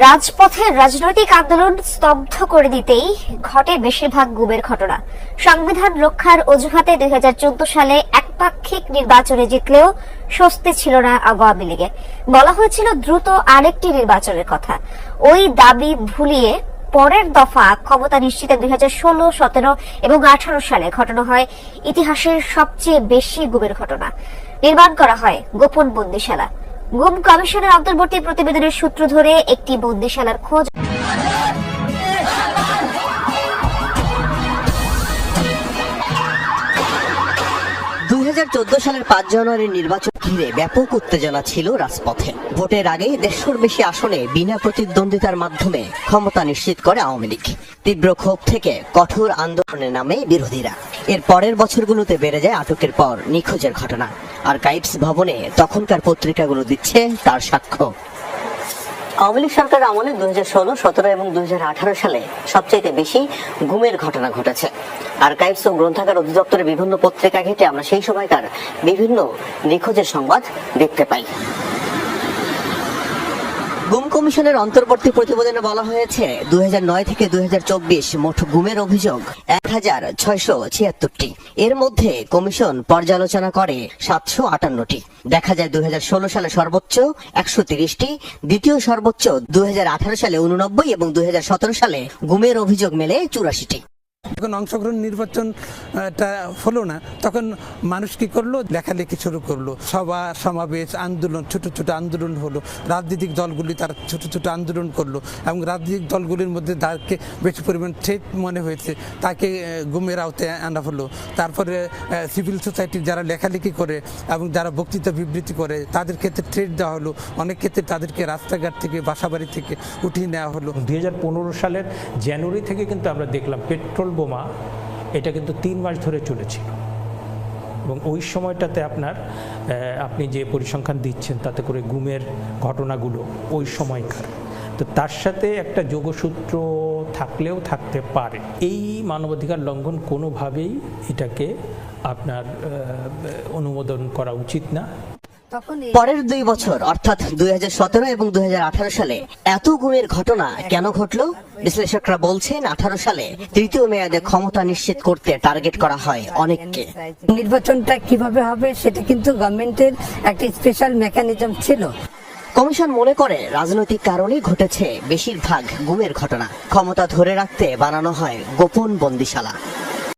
রাজপথের রাজনৈতিক আন্দোলন স্তব্ধ করে দিতেই ঘটে বেশিরভাগ গুমের ঘটনা। সংবিধান রক্ষার অজুহাতে দুই হাজার চোদ্দ সালে একপাক্ষিক নির্বাচনে জিতলেও স্বস্তি ছিল না আওয়ামী লীগে। বলা হয়েছিল দ্রুত আরেকটি নির্বাচনের কথা। ওই দাবি ভুলিয়ে পরের দফা ক্ষমতা নিশ্চিতে দুই হাজার ষোলো, সতেরো এবং আঠারো সালে ঘটানো হয় ইতিহাসের সবচেয়ে বেশি গুমের ঘটনা। নির্মাণ করা হয় গোপন বন্দিশালা। গুম কমিশনের অন্তর্বর্তী প্রতিবেদনের সূত্র ধরে একটি বন্দিশালার খোঁজ দুই সালের পাঁচ জানুয়ারির নির্বাচন ঘিরে ব্যাপক উত্তেজনা ছিল রাজপথে। ভোটের আগে দেড়শোর বেশি আসনে বিনা প্রতিদ্বন্দ্বিতার মাধ্যমে ক্ষমতা নিশ্চিত করে আওয়ামী লীগ। তীব্র ক্ষোভ থেকে কঠোর আন্দোলনের নামে বিরোধীরা। এর পরের বছরগুলোতে বেড়ে যায় আটকের পর নিখোঁজের ঘটনা। আর ভবনে তখনকার পত্রিকাগুলো দিচ্ছে তার সাক্ষ্য। আওয়ামী লীগ সরকার আমলে দুই হাজার ষোলো, সতেরো এবং দুই হাজার আঠারো সালে সবচেয়ে বেশি গুমের ঘটনা ঘটেছে। আর্কাইভস ও গ্রন্থাগার অধিদপ্তরের বিভিন্ন পত্রিকা ঘেটে আমরা সেই সময়কার বিভিন্ন নিখোঁজের সংবাদ দেখতে পাই। গুম কমিশনের অন্তর্বর্তী প্রতিবেদনে বলা হয়েছে দুই হাজার নয় থেকে দু হাজার চব্বিশ মোট গুমের অভিযোগ এক হাজার ছয়শো ছিয়াত্তরটি। এর মধ্যে কমিশন পর্যালোচনা করে সাতশো আটান্নটি। দেখা যায় দুই হাজার ষোলো সালে সর্বোচ্চ একশো তিরিশটি, দ্বিতীয় সর্বোচ্চ দুই হাজার আঠারো সালে উননব্বই এবং দুই হাজার সতেরো সালে গুমের অভিযোগ মেলে চুরাশিটি। যখন অংশগ্রহণ নির্বাচনটা হলো না, তখন মানুষ কি করল? লেখালেখি শুরু করল। সভা, সমাবেশ, আন্দোলন, ছোট ছোট আন্দোলন হলো। রাজনৈতিক দলগুলি তারা ছোট ছোট আন্দোলন করল এবং রাজনৈতিক দলগুলির মধ্যে তাকে বেশি পরিমাণ থ্রেট মনে হয়েছে, তাকে গুমের আওতায় আনা হলো। তারপরে সিভিল সোসাইটির যারা লেখালেখি করে এবং যারা বক্তৃতা বিবৃতি করে, তাদের ক্ষেত্রে থ্রেট দেওয়া হলো। অনেক ক্ষেত্রে তাদেরকে রাস্তাঘাট থেকে, বাসাবাড়ি থেকে উঠিয়ে নেওয়া হলো। দুই হাজার পনেরো সালের জানুয়ারি থেকে কিন্তু আমরা দেখলাম, পেট্রোল বোমা, এটা কিন্তু তিন মাস ধরে চলেছিল। এবং ওই সময়টাতে আপনার আপনি যে পরিসংখ্যান দিচ্ছেন তাতে করে গুমের ঘটনাগুলো ওই সময়কার। তো তার সাথে একটা যোগসূত্র থাকলেও থাকতে পারে। এই মানবাধিকার লঙ্ঘন কোনোভাবেই এটাকে আপনার অনুমোদন করা উচিত না। পরের দুই বছর অর্থাৎ দুই এবং দুই সালে এত গুমের ঘটনা কেন ঘটলো? বিশ্লেষকরা বলছেন আঠারো সালে তৃতীয় মেয়াদে ক্ষমতা নিশ্চিত করতে টার্গেট করা হয় অনেককে। নির্বাচনটা কীভাবে হবে সেটা কিন্তু গভর্নমেন্টের একটা স্পেশাল মেকানিজম ছিল। কমিশন মনে করে রাজনৈতিক কারণে ঘটেছে বেশিরভাগ গুমের ঘটনা। ক্ষমতা ধরে রাখতে বানানো হয় গোপন বন্দিশালা।